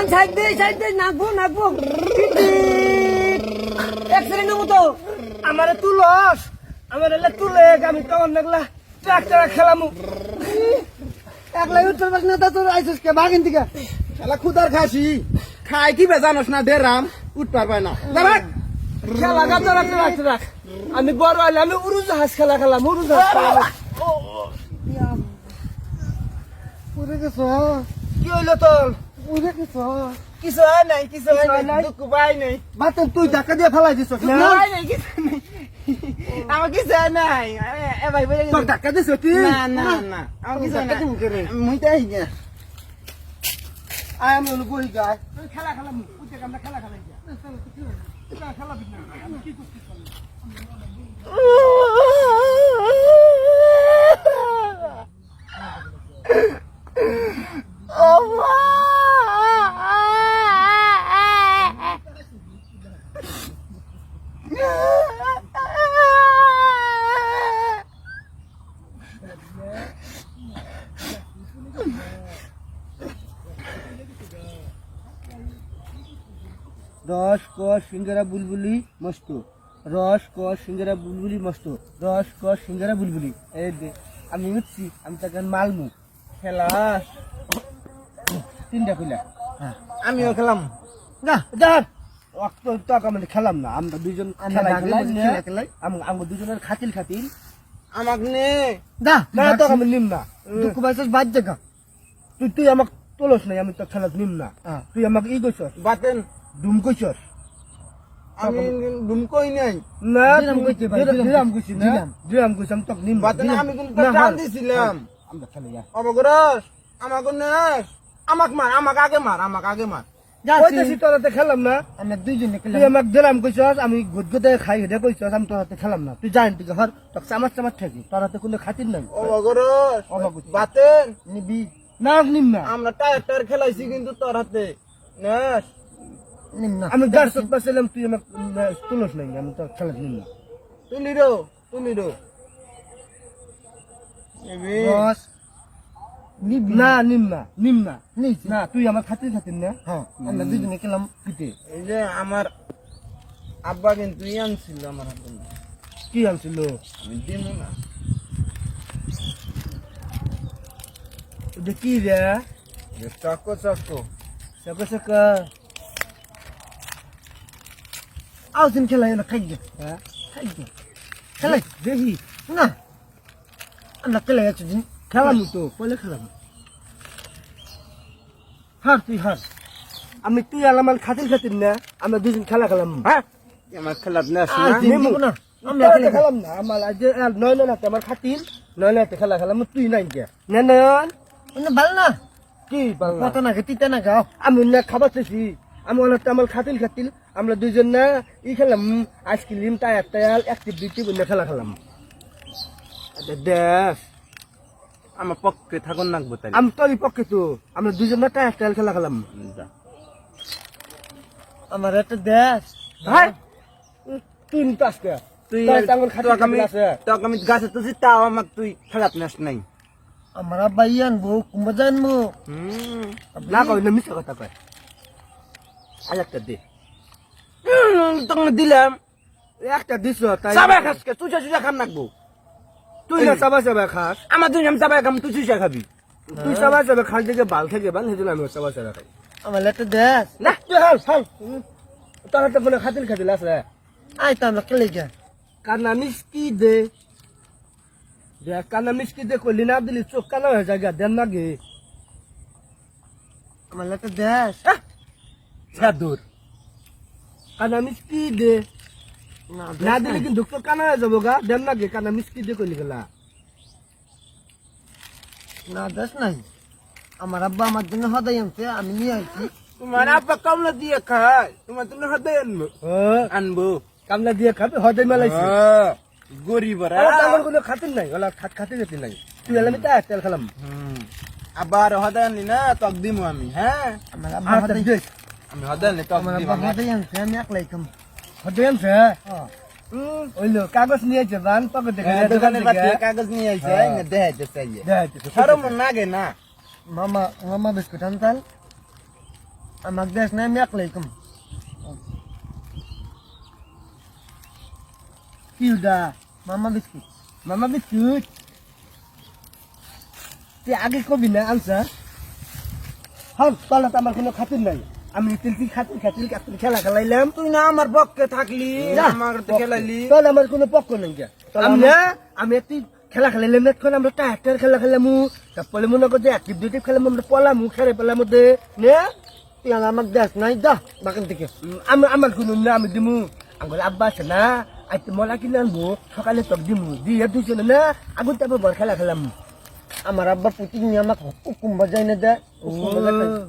আন side দে side দে নাকবো নাকবো। এক্সিডেন্ট হব তো আমারে তুলস আমার এলে তুলে আমি তো অনেকলা ট্রাক্টর খেলামু। একলা উত্তর পাস না তা তোর আইসস কে? বাগিন থেকে। শালা খুদার খাসি। খাই কি বেজানোস না দে রাম উঠ পারবাই না। খেলা গাছ রাখতে রাখতে রাখ আমি বড় হইলে আমি উড়ু জাহাজ খেলা খেলাম উড়ু জাহাজ উড়ে গেছ। কি হইল তোর? উড়ে গেছ কিছু হয় নাই কিছু হয় নাই দুঃখ পাই নাই। বাতেন তুই ধাক্কা দিয়ে ফেলাই দিছ না? নাই নাই কিছু নাই। আমার কিছু নাই। এ- ভাই বলে তোর ধাক্কা দিছ তুই না না না? আমার কিছু নাই। মুই তো আই না। আয় আমি হলো বই গায়। খেলা খেলাম উঠে আমরা খেলা খেলাই রস ক সিঙ্গারা বুলবুলি মস্ত। রস ক সিঙ্গারা বুলবুলি মস্ত। রস ক সিঙ্গারা বুলবুলি। এই দে আমি উঠছি আমি তাকে মালমু খেলা তিনটা কইলা। আমিও খেলাম। আমি খেলাম না। আমরা দুইজন আমরা খেলাই খেলা। আমরা দুজনের খাতিল খাতিল। আমাক নে। দা না আমি নিম না। দুঃখ পাইছস বাদ জায়গা তুই তুই আমাকে তোলস নাই আমি তো খেলা নিম না। হ্যাঁ। তুই আমাকে ই কইছস। বাতেন। ডুম কইছস আমি নাই। না দিলাম- কইছি না। দিলাম। আমি তোকে নিম। না। আমি কিন্তু টান দিছিলাম আমরা খেলে যা অবগ্রস আমাকে নেস আমাক মার আমাক আগে মার আমাক আগে মার কইতেছি তোরাতে খেলাম না আমরা দুইজনে তুই খেলাম। দিলাম কইছস আমি গুদ গুদে খাই হেডে কইছস আমি তোর হাতে খেলাম না। তুই জানি তুই হর তোকে চামাচ চামাচ ঠেকি তোর হাতে কোনো খাতির নাই। অবগ্রস। বাতেন নিবি। না নিম না। আমরা টায়ার টায়ার খেলাইছি কিন্তু তোর হাতে নেস আমি গাছ পাচ্ছিলাম তুই আমাকে তুলস নাই আমি তোর খেলা নিম না তুলি রো তুলি রো না নিম না নিম না না তুই আমার খাতির খাতির না। হ্যাঁ। আমরা দুইজনে খেলাম পিতে এই যে আমার আব্বা কিন্তু ই আনছিল আমার হাতে। কি আনছিল? আমি দিমু না। কি রে? চকো চকো। সকা সকা আউসিন খেলাই না খাই হ্যাঁ খাই খেলাই দেখি না আমরা খেলাই দিন খেলাম তো পয়লা খেলাম হার তুই হার আমি তুই আর আমার খাতির খাতির না আমরা দুজন খেলা খেলাম হ্যাঁ আমার আর না না খেলাম না আমার নয় নয় আমার খাতির নয় নাতে খেলা খেলাম তুই নাই কে না নয়ন ভালো না কি কত না তিতা না গাও আমি না খাবার চেয়েছি আমি আমার খাতিল খাতিল। আমরা দুজন না ই খেলাম আইসক্রিম টায়ার অ্যাক্টিভিটি বলে খেলা খেলাম। আচ্ছা, দেখ আমার পক্ষে থাকুন নাকবো তাই আমি তোরই পক্ষে তো আমরা দুজন না টায়ার টায়ার খেলা খেলাম। আমার একটা দেশ ভাই তুই নিতে আসতে। তুই তোকে আমি আছে। তোকে আমি গাছে তুলছি তাও আমাক তুই খেলাত নেস নাই। আমার আব্বাই আনব কুম্ভ জানব। হুম। না কই না মিথ্যা কথা কয়। একটা দে। তোকে দিলাম। একটা দিছ তাই চাবাই খাস কে তুই চুচা খাম নাকবো। তুই না চাবা চাবা খাস। আমার দুই আমি চাবাই খাম তুই চুচা খাবি। তুই চাবা চাবা খাস দেখে বাল থেকে বাল সেদিন আমি চাবা চাবা খাই আমার একটা দেশ না তুই হাল হাল। তোর হাতে কোনো খাতিল খাতিল আছে? আই তো আমরা খেলে যা কানা মিষ্টি দে। দে কানা মিষ্টি দে কইলি না দিলি চোখ কানা হয়ে যায় দেন না গে। আমার একটা দেশ দূর কানা মিষ্টি দে। না দিলে কিন্তু কানা যাব গা। দেন না গে কানা মিষ্টি দে কইলি গেলা। না দেশ নাই। আমার আব্বা আমার জন্য হদাই আনছে আমি নিয়ে আইছি। তোমার আব্বা কামলা দিয়ে খায় তোমার তুমি হাতে আনব। হ্যাঁ। আনব। কামলা দিয়ে খাবে হদে মেলাইছি। গরিব আমার কোনো খাতির নাই ওলা খাত খাতির খাতির নাই। তুই এলামি তা তেল খেলাম। আবার হদে আনলি না তক দিমু আমি হ্যাঁ? আমার আব্বা হদাই দেখ আমি হদে আনলি তক আমার দিম আব্বা হদাই আনছে আমি একলাই খাম হদে আনছে হ্যাঁ। ওইলো কাগজ নিয়েছে বান পকেট হ্যাঁ, দোকানের বাতি কাগজ নিয়ে আইছে। না দেখাইতে চাইয়ে দেখ সরম লাগে না। মামা মামা বিস্কুট আনতাল। আমাকে দেশ নাই আমি একলাই কম। কি মামা বিস্কুট। মামা বিস্কুট? তুই আগে কবি না আনসার হ্যাঁ তলা তো আমার কোনো খাতির নাই। আমি তিলকি খাতির খাতির খাতির খেলা খেলাইলাম। তুই না আমার পক্ষে থাকলি আমার তো খেলাইলি তাহলে আমার কোনো পক্ষ নেই আমি না আমি একটি খেলা খেলাইলাম না তখন আমরা টায়ার খেলা খেলামু। তারপরে মনে করছে অ্যাক্টিভ ডিউটি খেলাম আমরা পলামু খেলে পেলাম মধ্যে নে? তুই আমাকে দেশ নাই যা বাগান থেকে। আমি আমার কোনো না আমি দিমু। আঙ্গুল আব্বা আছে না আজ মলা কিনে আনব সকালে তক দিমু। দিয়ে দুইজনে না আগুন তারপর বল খেলা খেলাম। আমার আব্বা প্রতিদিন আমাকে হুকুম বাজাই না দেয়।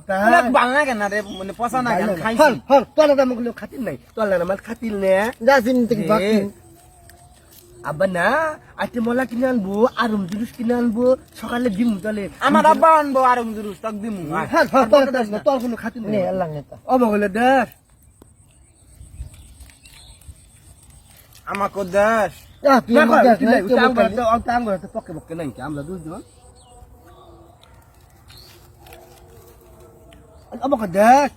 খাই। বাংলা কেন রে মানে পচা না কেন খাইছি। হল হল তোলা দামগুলো খাতির নাই। তোলা আমার খাতির নে। যা চিনি থেকে বাক এ, আব্বা না আজকে মলা কিনে আনব আরম জুলুস কিনে আনব সকালে দিমু তাহলে আমার আব্বা আনব আর জুরুস তাক দিমু তোর কোনো খাতির নেই। আল্লাহ নেতা অবগলে দেশ। আমাকে দেশ। কর, নাই নাই, কেউ উতা বলতে আঙ্গুর তো- উতা আঙ্গুর তো পক্ষে পক্ষে নাই, আমরা দুইজন। আমাকে দেখ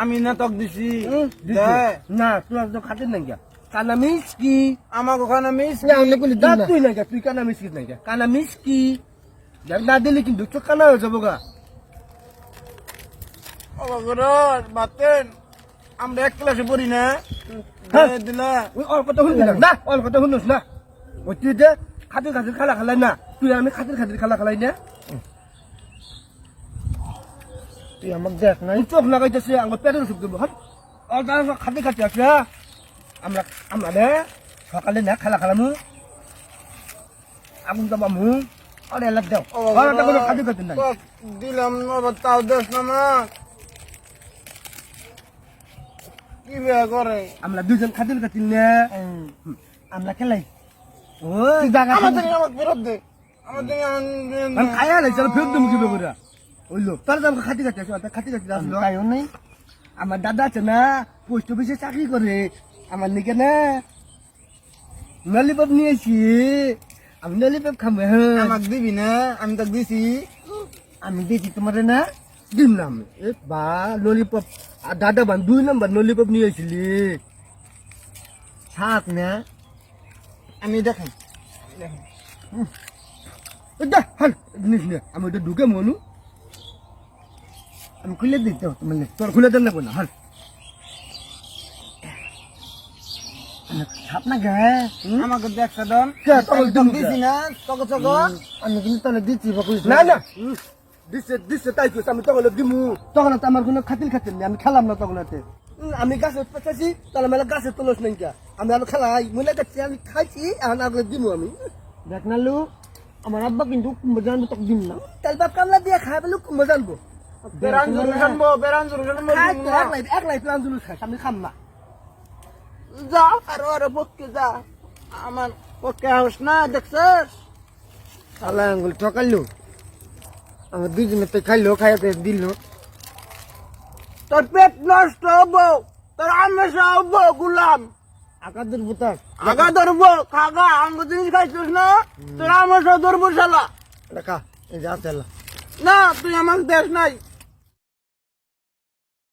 আমি না তক দিছি। না তোর তো খাতির নাই গা। কানা মিসকি আমাকে ওখানে মিস না অনেক গুলি দিন দেখ না। তুই তুই কানা মিসকি নাই গা? কানা মিসকি না দিলে কিন্তু চোখ কানা হয়ে যাব গা। বাতেন আমরা এক ক্লাসে পড়ি না। হ্যাঁ। দিলা। ওই অল্প তো শুনবি না? অল্প তো শুনুস না। ওই তুই যে খাতির খাতির খেলা খেলাই না তুই আমি খাতির খাতির খেলা খেলাই না। তুই আমাকে নাই এই চোখ লাগাইতেছে আমার পেটের অসুখ দেবো হট। অল্প খাতে খাতে আছে আমরা আমরা রে সকালে না খেলা খেলামু। আগুন চাপামু আর এলাক দাও। আর একটা কোনো খাতে খাতে নাই। দিলাম আবার তাও দেশ না মা। কি বেয়া করে? আমরা দুজন খাতির খাতির নে। আমরা খেলাই। তুই জায়গা আমার থেকে আমাকে ফেরত দে। আমার থেকে আমার আমি খাই আলাই চল ফেরত দেবো কীভাবে করে। ওইলো তার দাম খাতি খাতি আছে ওটা খাতি খাতি আসলো তাইও নাই আমার দাদা আছে না পোস্ট অফিসে চাকরি করে। আমার নিকে না ললিপপ নিয়েছি। আমি ললিপপ খাব হ্যাঁ আমাকে দিবি না আমি তো দিছি। আমি দিয়েছি তোমার না দিম না আমি। এ বা ললিপপ আর দাদা বান দুই নম্বর ললিপপ নিয়েছিলি। সাত না। আমি দেখাই এ দা হাল জিনিস নে। আমি ওটা ঢুকে মনু। আমি খুলে দিতে তোমার তোর খুলে দেন না হাল। না আমাকে দিমু দিছি না তক চক। আমি কিন্তু তাহলে দিচ্ছি না না। দিছে দিছে তাই কইছে আমি তখন দিমু। তখন তো আমার কোনো নেই আমি খেলাম না তখন আমি গাছে পেঁচাছি তাহলে মেলা গাছে তুলস নাই আমি আর খেলাই মনে করছি আমি খাইছি এখন আগলে দিমু আমি। দেখ না লু আমার আব্বা কিন্তু জানব তোকে দিন না। তেল বাপ কামলা দিয়ে খাই পেলে কুম্ভ জানব। বেরান বেরান একলাই একলাই জুলুস আমি খাম না। যা আর ওর পক্ষে যা। আমার পক্ষে হাউস না দেখছস? আল্লাহ আঙ্গুল ঠকাইলো। আমার দুজনে তো খাইলো খাইতে দিল। তোর পেট নষ্ট হব তোর আমেশা হব গুলাম। আকাদের বুতাস আগা ধরবো খাগা আঙ্গ জিনিস খাইছিস না? তোর আমেশা ধরবো শালা। রাখা এই যা না তুই আমাকে দেশ নাই।